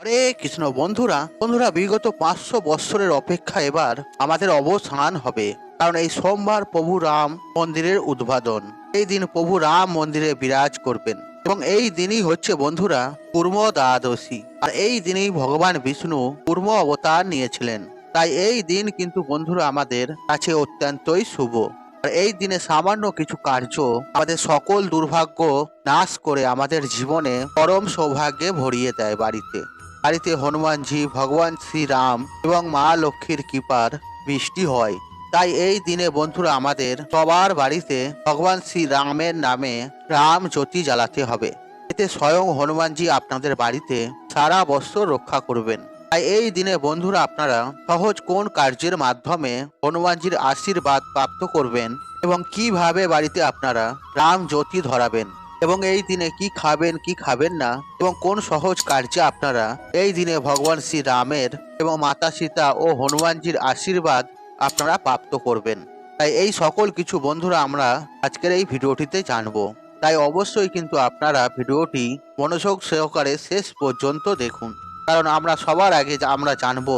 হরে কৃষ্ণ, বন্ধুরা বন্ধুরা, বিগত পাঁচশো বৎসরের অপেক্ষা এবার আমাদের অবসান হবে। কারণ এই সোমবার প্রভু রাম মন্দিরের উদ্বোধন। এই দিন প্রভু রাম মন্দিরে বিরাজ করবেন। এবং এই দিনই হচ্ছে, বন্ধুরা কুর্ম দ্বাদশী আর এই দিনেই ভগবান বিষ্ণু কুর্ম অবতার নিয়েছিলেন। তাই এই দিন কিন্তু, বন্ধুরা, আমাদের কাছে অত্যন্তই শুভ। আর এই দিনে সামান্য কিছু কার্য আমাদের সকল দুর্ভাগ্য নাশ করে আমাদের জীবনে পরম সৌভাগ্যে ভরিয়ে দেয় বাড়িতে। বাড়িতে হনুমানজি, ভগবান শ্রীরাম এবং মা লক্ষ্মীর কৃপার বৃষ্টি হয়। তাই এই দিনে বন্ধুরা আমাদের সবার বাড়িতে ভগবান শ্রীরামের নামে রাম জ্যোতি জ্বালাতে হবে। এতে স্বয়ং হনুমানজি আপনাদের বাড়িতে সারা বছর রক্ষা করবেন। তাই এই দিনে বন্ধুরা আপনারা সহজ কোন কার্যের মাধ্যমে হনুমানজির আশীর্বাদ প্রাপ্ত করবেন এবং কীভাবে বাড়িতে আপনারা রাম জ্যোতি ধরাবেন? এবং এই দিনে কি খাবেন কি খাবেন না, এবং কোন সহজ কার্যে আপনারা, এই দিনে ভগবান শ্রী রামের এবং মাতা সীতা ও হনুমানজির আশীর্বাদ আপনারা প্রাপ্ত করবেন। তাই এই সকল কিছু বন্ধুরা আমরা আজকের এই ভিডিওটিতে জানব। তাই অবশ্যই কিন্তু আপনারা ভিডিওটি মনোযোগ সহকারে শেষ পর্যন্ত দেখুন। কারণ আমরা সবার আগে আমরা জানব,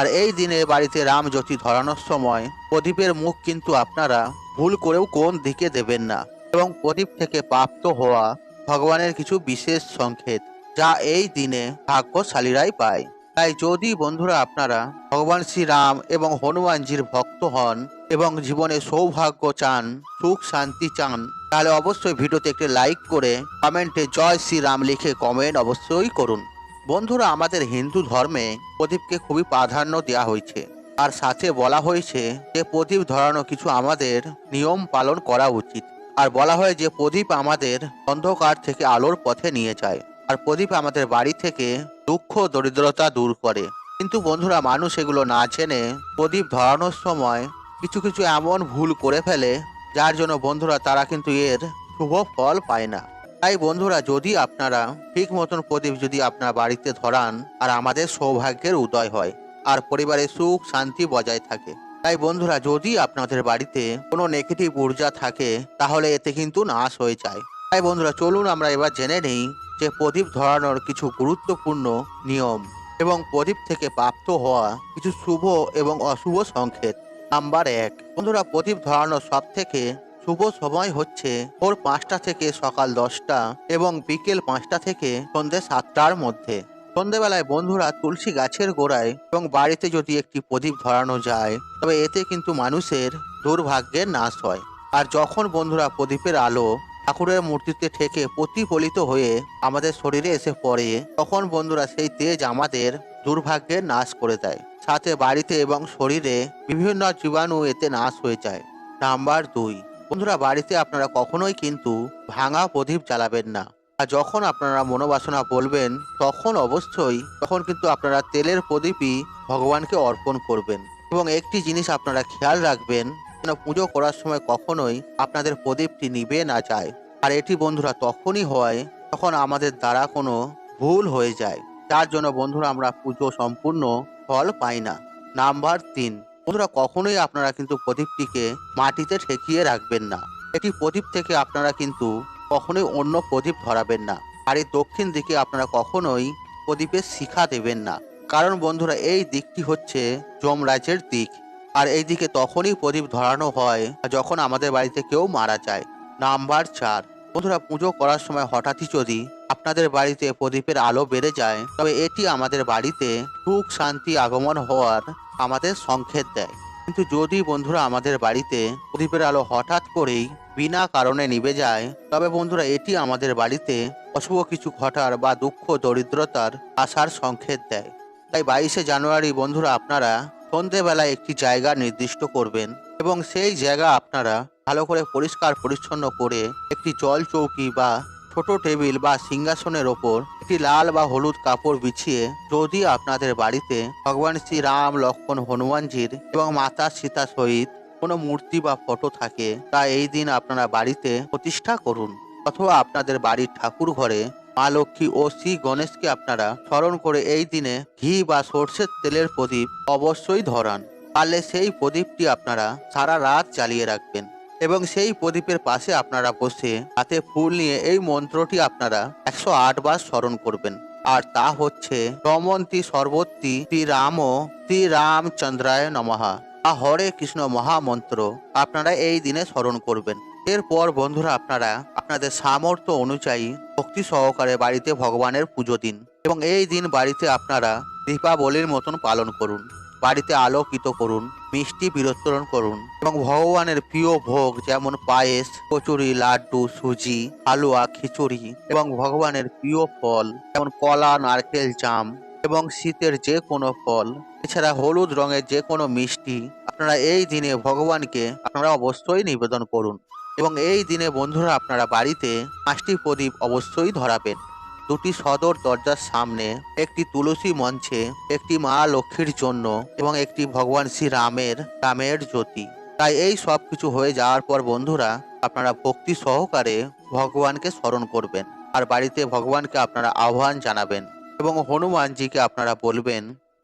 আর এই দিনে বাড়িতে রাম জ্যোতি ধরানোর সময় প্রদীপের মুখ কিন্তু আপনারা ভুল করেও কোন দিকে দেবেন না। এবং প্রদীপ থেকে প্রাপ্ত হওয়া ভগবানের কিছু বিশেষ সংকেত, যা এই দিনে ভাগ্যশালীরাই পায়। তাই যদি বন্ধুরা আপনারা ভগবান শ্রীরাম এবং হনুমানজির ভক্ত হন এবং জীবনে সৌভাগ্য চান, সুখ শান্তি চান, তাহলে অবশ্যই ভিডিওতে একটি লাইক করে কমেন্টে জয় শ্রীরাম লিখে কমেন্ট অবশ্যই করুন। বন্ধুরা, আমাদের হিন্দু ধর্মে প্রদীপকে খুবই প্রাধান্য দেওয়া হয়েছে। আর সাথে বলা হয়েছে যে প্রদীপ ধরানো কিছু আমাদের নিয়ম পালন করা উচিত। আর বলা হয় যে প্রদীপ আমাদের অন্ধকার থেকে আলোর পথে নিয়ে যায়, আর প্রদীপ আমাদের বাড়ি থেকে দুঃখ দরিদ্রতা দূর করে। কিন্তু বন্ধুরা, মানুষ এগুলো না জেনে প্রদীপ ধরানোর সময় কিছু কিছু এমন ভুল করে ফেলে, যার জন্য বন্ধুরা তারা কিন্তু এর শুভ ফল পায় না। তাই বন্ধুরা, যদি আপনারা ঠিক মতন প্রদীপ যদি আপনার বাড়িতে ধরান, আর আমাদের সৌভাগ্যের উদয় হয়, আর পরিবারে সুখ শান্তি বজায় থাকে। তাই বন্ধুরা, যদি আপনাদের বাড়িতে কোনো নেগেটিভ ঊর্জা থাকে, তাহলে এতে কিন্তু নাশ হয়ে যায়। তাই বন্ধুরা, চলুন আমরা এবার জেনে নেই যে প্রদীপ ধরানোর কিছু গুরুত্বপূর্ণ নিয়ম এবং প্রদীপ থেকে প্রাপ্ত হওয়া কিছু শুভ এবং অশুভ সংকেত। নাম্বার এক, বন্ধুরা, প্রদীপ ধরানোর সব থেকে শুভ সময় হচ্ছে ভোর পাঁচটা থেকে সকাল দশটা এবং বিকেল পাঁচটা থেকে সন্ধ্যে সাতটার মধ্যে। সন্ধেবেলায় বন্ধুরা তুলসী গাছের গোড়ায় এবং বাড়িতে যদি একটি প্রদীপ ধরানো যায়, তবে এতে কিন্তু মানুষের দুর্ভাগ্যের নাশ হয়। আর যখন বন্ধুরা প্রদীপের আলো ঠাকুরের মূর্তিতে ঠেকে প্রতিফলিত হয়ে আমাদের শরীরে এসে পড়ে, তখন বন্ধুরা সেই তেজ আমাদের দুর্ভাগ্যের নাশ করে দেয়। সাথে বাড়িতে এবং শরীরে বিভিন্ন জীবাণু এতে নাশ হয়ে যায়। নাম্বার দুই, বন্ধুরা বাড়িতে আপনারা কখনোই কিন্তু ভাঙা প্রদীপ জ্বালাবেন না। আর যখন আপনারা মনোবাসনা বলবেন, তখন অবশ্যই, তখন কিন্তু আপনারা তেলের প্রদীপই ভগবানকে অর্পণ করবেন। এবং একটি জিনিস আপনারা খেয়াল রাখবেন, যেন পুজো করার সময় কখনোই আপনাদের প্রদীপটি নিবে না যায়। আর এটি বন্ধুরা তখনই হয় তখন আমাদের দ্বারা কোনো ভুল হয়ে যায়। যার জন্য বন্ধুরা আমরা পুজো সম্পূর্ণ ফল পাই না। নাম্বার তিন, বন্ধুরা কখনোই আপনারা কিন্তু প্রদীপটিকে মাটিতে ঠেকিয়ে রাখবেন না। এটি প্রদীপ থেকে আপনারা কিন্তু কখনোই অন্য প্রদীপ ধরাবেন না। আর এই দক্ষিণ দিকে আপনারা কখনোই প্রদীপের শিখা দেবেন না। কারণ বন্ধুরা, এই দিকটি হচ্ছে যমরাজের দিক। আর এই দিকে তখনই প্রদীপ ধরানো হয় যখন আমাদের বাড়িতে কেউ মারা যায়। নাম্বার চার। বন্ধুরা, পুজো করার সময় হঠাৎই যদি আপনাদের বাড়িতে প্রদীপের আলো বেড়ে যায়, তবে এটি আমাদের বাড়িতে সুখ শান্তি আগমন হওয়ার আমাদের সংকেত দেয়। কিন্তু যদি বন্ধুরা আমাদের বাড়িতে প্রদীপের আলো হঠাৎ করেই বিনা কারণে নিভে যায়। তবে বন্ধুরা, এটি আমাদের বাড়িতে অশুভ কিছু ঘটার বা দুঃখ, দরিদ্রতার আসার সংকেত দেয়। তাই বাইশে জানুয়ারি, বন্ধুরা, আপনারা সন্ধেবেলায় একটি জায়গা নির্দিষ্ট করবেন এবং সেই জায়গা আপনারা ভালো করে পরিষ্কার পরিচ্ছন্ন করে একটি জল চৌকি বা ছোট টেবিল বা সিংহাসনের ওপর একটি লাল বা হলুদ কাপড় বিছিয়ে যদি আপনাদের বাড়িতে ভগবান শ্রী রাম লক্ষ্মণ, হনুমানজির এবং মাতা সীতা সহিত কোনো মূর্তি বা ফটো থাকে, তা এই দিন আপনারা বাড়িতে প্রতিষ্ঠা করুন। অথবা আপনাদের বাড়ির ঠাকুর ঘরে মা লক্ষ্মী ও শ্রী গণেশকে আপনারা স্মরণ করে এই দিনে ঘি বা সর্ষের তেলের প্রদীপ অবশ্যই ধরান। পারলে সেই প্রদীপটি আপনারা সারা রাত জ্বালিয়ে রাখবেন এবং সেই প্রদীপের পাশে আপনারা বসে হাতে ফুল নিয়ে এই মন্ত্রটি আপনারা একশো আট বার স্মরণ করবেন। আর তা হচ্ছে, রমন্তি সর্বত্রী শ্রীরাম শ্রীরামচন্দ্রায় নমহা তা হরে কৃষ্ণ মহামন্ত্র, আপনারা এই দিনে স্মরণ করবেন। এরপর বন্ধুরা আপনারা আপনাদের সামর্থ্য অনুযায়ী ভক্তি সহকারে বাড়িতে ভগবানের পুজো দিন এবং এই দিন বাড়িতে আপনারা দীপাবলির মতন পালন করুন, বাড়িতে আলোকিত করুন, মিষ্টি বিরোত্তরণ করুন এবং ভগবানের প্রিয় ভোগ যেমন পায়েস, কচুরি, লাড্ডু, সুজি, হালুয়া, খিচুড়ি এবং ভগবানের প্রিয় ফল যেমন কলা, নারকেল, জাম এবং শীতের যে কোনো ফল এছাড়া হলুদ রঙের যে কোনো মিষ্টি আপনারা এই দিনে ভগবানকে আপনারা অবশ্যই নিবেদন করুন। এবং এই দিনে বন্ধুরা আপনারা বাড়িতে পাঁচটি প্রদীপ অবশ্যই ধরাবেন। দুটি সদর দরজার সামনে, একটি তুলসী মঞ্চে, একটি মা লক্ষ্মীর জন্য এবং একটি ভগবান শ্রী রামের রামের জ্যোতি। তাই এই সব কিছু হয়ে যাওয়ার পর বন্ধুরা আপনারা ভক্তি সহকারে ভগবানকে স্মরণ করবেন। আর বাড়িতে ভগবানকে আপনারা আহ্বান জানাবেন এবং হনুমানজিকে আপনারা বলবেন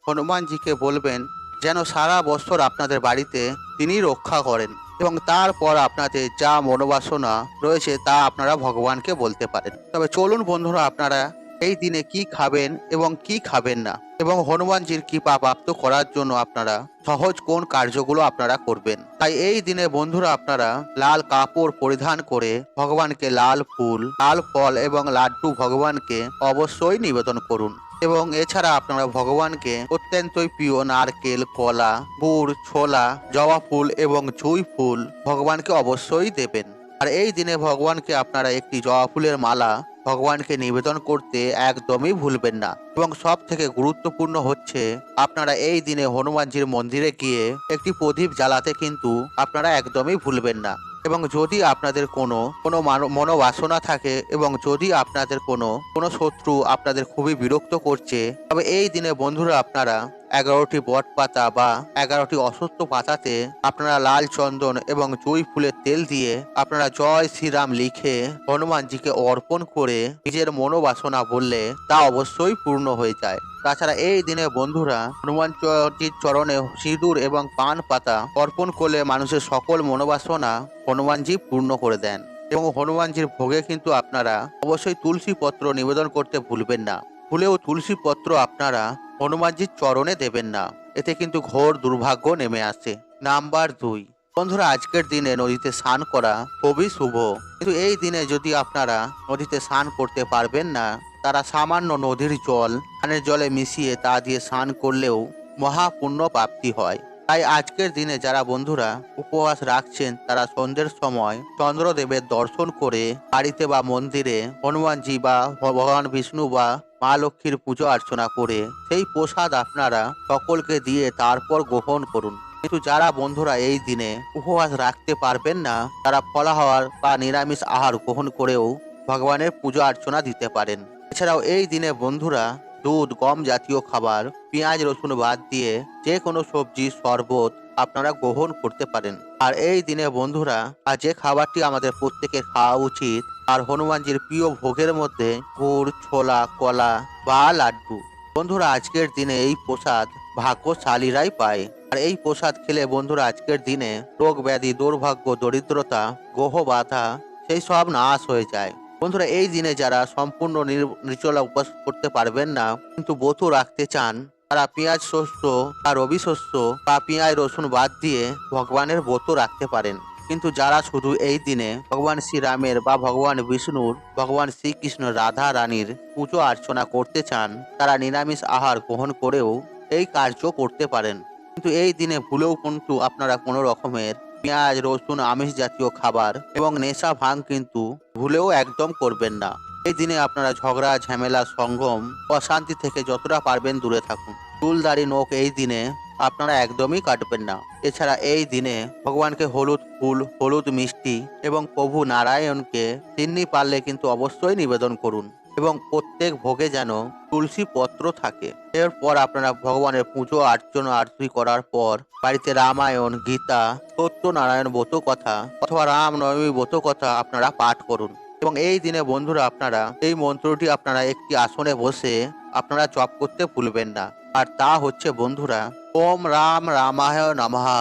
হনুমানজিকে বলবেন, যেন সারা বছর আপনাদের বাড়িতে তিনি রক্ষা করেন এবং তারপর আপনাদের যা মনোবাসনা রয়েছে তা আপনারা ভগবানকে বলতে পারেন। তবে চলুন বন্ধুরা, আপনারা এই দিনে কি খাবেন এবং কি খাবেন না? এবং হনুমানজির কৃপা প্রাপ্ত করার জন্য আপনারা সহজ কোন কার্যগুলো আপনারা করবেন? তাই এই দিনে বন্ধুরা আপনারা লাল কাপড় পরিধান করে ভগবানকে লাল ফুল, লাল ফল এবং লাড্ডু ভগবানকে অবশ্যই নিবেদন করুন। এবং এছাড়া আপনারা ভগবানকে অত্যন্তই প্রিয় নারকেল, কলা, গুড়, ছোলা, জবা ফুল এবং জুই ফুল ভগবানকে অবশ্যই দেবেন। আর এই দিনে ভগবানকে আপনারা একটি জবা ফুলের মালা ভগবানকে নিবেদন করতে একদমই ভুলবেন না। এবং সব থেকে গুরুত্বপূর্ণ হচ্ছে, আপনারা এই দিনে হনুমানজির মন্দিরে গিয়ে একটি প্রদীপ জ্বালাতে কিন্তু আপনারা একদমই ভুলবেন না। এবং যদি আপনাদের কোনো কোনো মানো- মনোবাসনা থাকে এবং যদি আপনাদের কোনো কোনো শত্রু আপনাদের খুবই বিরক্ত করছে, তবে এই দিনে বন্ধুরা আপনারা এগারোটি বট পাতা বা এগারোটি অসত্য পাতাতে আপনারা লাল চন্দন এবং জুই ফুলের তেল দিয়ে আপনারা জয় শ্রীরাম লিখে হনুমানজিকে অর্পণ করে নিজের মনোবাসনা বললে তা অবশ্যই পূর্ণ হয়ে যায়। তাছাড়া এই দিনে বন্ধুরা হনুমান হনুমানজির চরণে সিঁদুর এবং পান পাতা অর্পণ করলে মানুষের সকল মনোবাসনা হনুমানজি পূর্ণ করে দেন। এবং হনুমানজির ভোগে কিন্তু আপনারা অবশ্যই তুলসী পত্র নিবেদন করতে ভুলবেন না। ভুলেও তুলসী পত্র আপনারা হনুমানজির চরণে দেবেন না। এতে কিন্তু ঘোর দুর্ভাগ্য নেমে আসে। নাম্বার দুই। বন্ধুরা, আজকের দিনে নদীতে স্নান করা খুবই শুভ। কিন্তু এই দিনে যদি আপনারা নদীতে স্নান করতে পারবেন না তারা সামান্য নদীর জল স্নানের জলে মিশিয়ে তা দিয়ে স্নান করলেও মহাপুণ্য প্রাপ্তি হয়। তাই আজকের দিনে যারা বন্ধুরা উপবাস রাখছেন, তারা সন্ধ্যের সময় চন্দ্রদেবের দর্শন করে বাড়িতে বা মন্দিরে হনুমানজি বা ভগবান বিষ্ণু বা মা লক্ষ্মীর পুজো অর্চনা করে, সেই প্রসাদ আপনারা সকলকে দিয়ে তারপর গ্রহণ করুন। কিন্তু যারা বন্ধুরা এই দিনে উপবাস রাখতে পারবেন না, তারা ফলাহার বা নিরামিষ আহার গ্রহণ করেও ভগবানের পুজো অর্চনা দিতে পারেন। এছাড়াও এই দিনে বন্ধুরা দুধ, গম জাতীয় খাবার, পেঁয়াজ, রসুন বাদ দিয়ে যে কোনো সবজি, শরবত আপনারা গ্রহণ করতে পারেন। আর এই দিনে বন্ধুরা, আর যে খাবারটি আমাদের প্রত্যেকের খাওয়া উচিত, আর হনুমানজির প্রিয় ভোগের মধ্যে গুড়, ছোলা, কলা বা লাড্ডু। বন্ধুরা, আজকের দিনে এই প্রসাদ ভাগ্যশালীরাই পায়। আর এই প্রসাদ খেলে বন্ধুরা, আজকের দিনে রোগ ব্যাধি দুর্ভাগ্য, দরিদ্রতা, গ্রহ বাধা, সেই সব নাশ হয়ে যায়। বন্ধুরা, এই দিনে যারা সম্পূর্ণ নির- নির্জলা উপবাস করতে পারবেন না, কিন্তু ব্রত রাখতে চান, তারা পেঁয়াজ শস্য বা রবি শস্য বা পেঁয়াজ রসুন বাদ দিয়ে ভগবানের ব্রত রাখতে পারেন। কিন্তু যারা শুধু এই দিনে ভগবান শ্রীরামের বা ভগবান বিষ্ণুর, ভগবান শ্রীকৃষ্ণ রাধা রানীর পুজো অর্চনা করতে চান, তারা নিরামিষ আহার গ্রহণ করেও এই কার্য করতে পারেন। কিন্তু এই দিনে ভুলেও কিন্তু আপনারা কোনো রকমের পেঁয়াজ, রসুন, আমিষ জাতীয় খাবার এবং নেশা ভাঙ কিন্তু ভুলেও একদম করবেন না। এই দিনে আপনারা ঝগড়া, ঝামেলা, সঙ্গম, অশান্তি থেকে যতটা পারবেন দূরে থাকুন। চুলদাড়ি নোখ এই দিনে আপনারা একদমই কাটবেন না। এছাড়া এই দিনে ভগবানকে হলুদ ফুল, হলুদ মিষ্টি এবং প্রভু নারায়ণকে তিন্নি পারলে কিন্তু অবশ্যই নিবেদন করুন। এবং প্রত্যেক ভোগে যেন তুলসী পত্র থাকে। এরপর আপনারা ভগবানের পুজো, অর্চনা, আরতি করার পর বাড়িতে রামায়ণ, গীতা, সত্যনারায়ণ ব্রত কথা অথবা রাম নবমী ব্রত কথা আপনারা পাঠ করুন। এবং এই দিনে বন্ধুরা আপনারা এই মন্ত্রটি আপনারা একটি আসনে বসে আপনারা জপ করতে ভুলবেন না। আর তা হচ্ছে বন্ধুরা, ওম রাম রামায় নমহা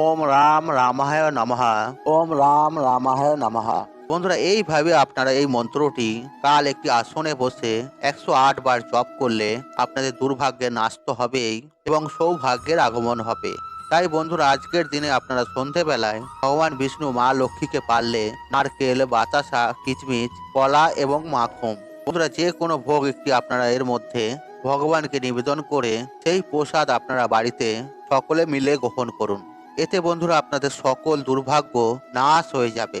ওম রাম রামায় নমহা ওম রাম রামায় নমঃ। বন্ধুরা, এইভাবে আপনারা এই মন্ত্রটি কাল একটি আসনে বসে একশো আট বার জপ করলে আপনাদের দুর্ভাগ্যের নাশ তো হবেই এবং সৌভাগ্যের আগমন হবে। তাই বন্ধুরা, আজকের দিনে আপনারা সন্ধেবেলায় ভগবান বিষ্ণু, মা লক্ষ্মীকে পারলে নারকেল, বাতাসা, কিচমিচ, কলা এবং মাখন, বন্ধুরা, যে কোনো ভোগ একটি আপনারা এর মধ্যে ভগবানকে নিবেদন করে সেই প্রসাদ আপনারা বাড়িতে সকলে মিলে গ্রহণ করুন। এতে বন্ধুরা, আপনাদের সকল দুর্ভাগ্য নাশ হয়ে যাবে।